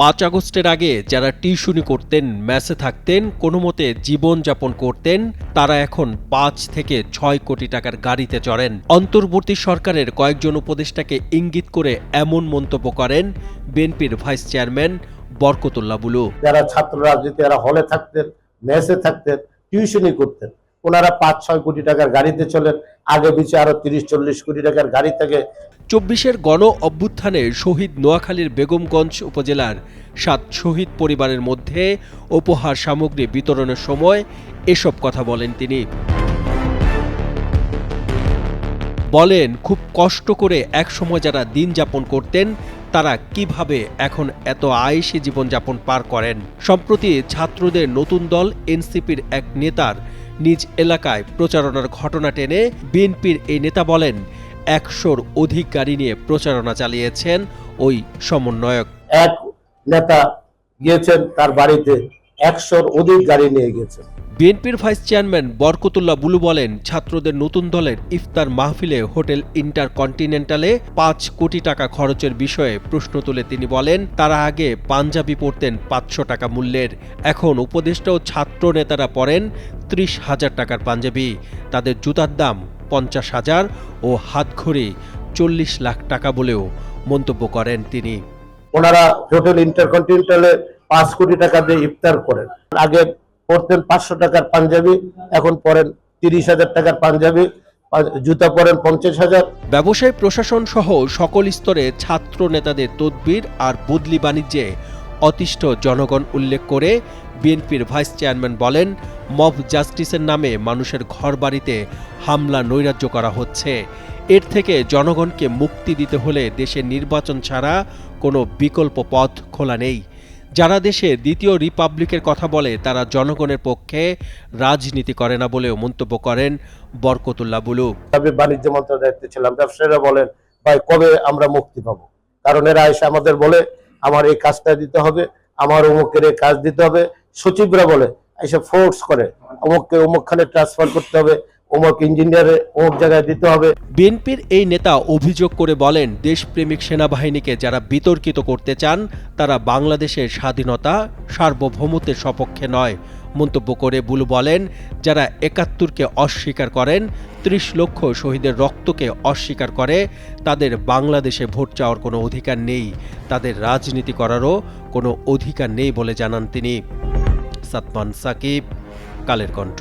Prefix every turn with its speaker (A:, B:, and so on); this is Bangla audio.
A: পাঁচ আগস্টের আগে যারা টিউশনি করতেন ম্যাসে থাকতেন, কোনো মতে জীবনযাপন করতেন, তারা এখন পাঁচ থেকে ছয় কোটি টাকার গাড়িতে চড়েন। অন্তর্বর্তী সরকারের কয়েকজন উপদেষ্টাকে ইঙ্গিত করে এমন মন্তব্য করেন বিএনপির ভাইস চেয়ারম্যান বরকতুল্লাহ বুলু।
B: যারা ছাত্র রাজনীতি এরা হলে থাকতেন, মেসে থাকতেন, টিউশনি করতেন, ওনারা পাঁচ, ছয় কোটি টাকার গাড়িতে চলেন। আগে পিছিয়ে আরও তিরিশ, চল্লিশ কোটি টাকার গাড়ি থেকে
A: চব্বিশের গণ অভ্যুত্থানে শহীদ নোয়াখালীর বেগমগঞ্জ উপজেলার সাত শহীদ পরিবারের মধ্যে উপহার সামগ্রী বিতরণের সময় এসব কথা বলেন তিনি। বলেন, খুব কষ্ট করে একসময় যারা দিন যাপন করতেন, তারা কীভাবে এখন এত আয়েসি জীবনযাপন পার করেন? সম্প্রতি ছাত্রদের নতুন দল এনসিপির এক নেতার নিজ এলাকায় প্রচারণার ঘটনা টেনে বিএনপির এই নেতা বলেন একশোর অধিক গাড়ি নিয়ে প্রচারণা চালিয়েছেন ওই সমন্বয়ক।
B: এক নেতা গিয়েছেন তার বাড়িতে একশোর অধিক গাড়ি নিয়ে গেছেন
A: বিএনপির ভাইস চেয়ারম্যান বরকতুল্লাহ বুলু বলেন ছাত্রদের নতুন দলের ইফতার মাহফিলে হোটেল ইন্টারকন্টিনেন্টালে পাঁচ কোটি টাকা খরচের বিষয়ে প্রশ্ন তুলে তিনি বলেন তারা আগে পাঞ্জাবি পরতেন পাঁচশো টাকা মূল্যের। এখন উপদেষ্টা ও ছাত্র নেতারা পরেন ত্রিশ হাজার টাকার পাঞ্জাবি। তাদের জুতার দাম পঞ্চাশ হাজার ও হাতঘড়ি চল্লিশ লাখ টাকা বলেও মন্তব্য করেন তিনি।
B: ওনারা হোটেল ইন্টারকন্টিনেন্টালে পাঁচ কোটি টাকা দিয়ে ইফতার করেন। আগে পরতেন পাঁচশো টাকার পাঞ্জাবি এখন পরেন তিরিশ হাজার টাকার পাঞ্জাবি জুতা পরেন পঞ্চাশ হাজার।
A: ব্যবসায় প্রশাসন সহ সকল স্তরে ছাত্র নেতাদের তদবির আর বদলি বাণিজ্যে অতিষ্ঠ জনগণ উল্লেখ করে বিএনপির ভাইস চেয়ারম্যান বলেন মব জাস্টিসের নামে মানুষের ঘরবাড়িতে হামলা নৈরাজ্য করা হচ্ছে। এর থেকে জনগণকে মুক্তি দিতে হলে দেশে নির্বাচন ছাড়া কোনো বিকল্প পথ খোলা নেই। যারা দেশে দ্বিতীয় রিপাবলিকের কথা বলে, তারা জনগণের পক্ষে রাজনীতি করে না বলেও মন্তব্য করেন বরকতুল্লাহ বুলু।
B: আমি বাণিজ্য মন্ত্রণালয়ের দায়িত্বে ছিলাম, ব্যবসায়ীরা বলেন, ভাই, কবে আমরা মুক্তি পাবো? কারণ এরা এসে আমাদের বলে, আমার এই কাজটা দিতে হবে, আমার অমুকের এই কাজ দিতে হবে। সচিবরা বলে এসে ফোর্স করে। অমুককে অমুকখানে ট্রান্সফার করতে হবে, অমুক ইঞ্জিনিয়ারে অমুক জায়গায় দিতে হবে।
A: বিএনপির এই নেতা অভিযোগ করে বলেন, দেশপ্রেমিক সেনাবাহিনীকে যারা বিতর্কিত করতে চান, তারা বাংলাদেশের স্বাধীনতা সার্বভৌমত্বের সপক্ষে নয়। মন্তব্য করে বুলু বলেন, যারা একাত্তরকে অস্বীকার করেন, ত্রিশ লক্ষ শহীদের রক্তকে অস্বীকার করে, তাদের বাংলাদেশে ভোট চাওয়ার কোনো অধিকার নেই। তাদের রাজনীতি করারও কোনো অধিকার নেই বলে জানান তিনি। সাতমান সাকিব কালের কণ্ঠ।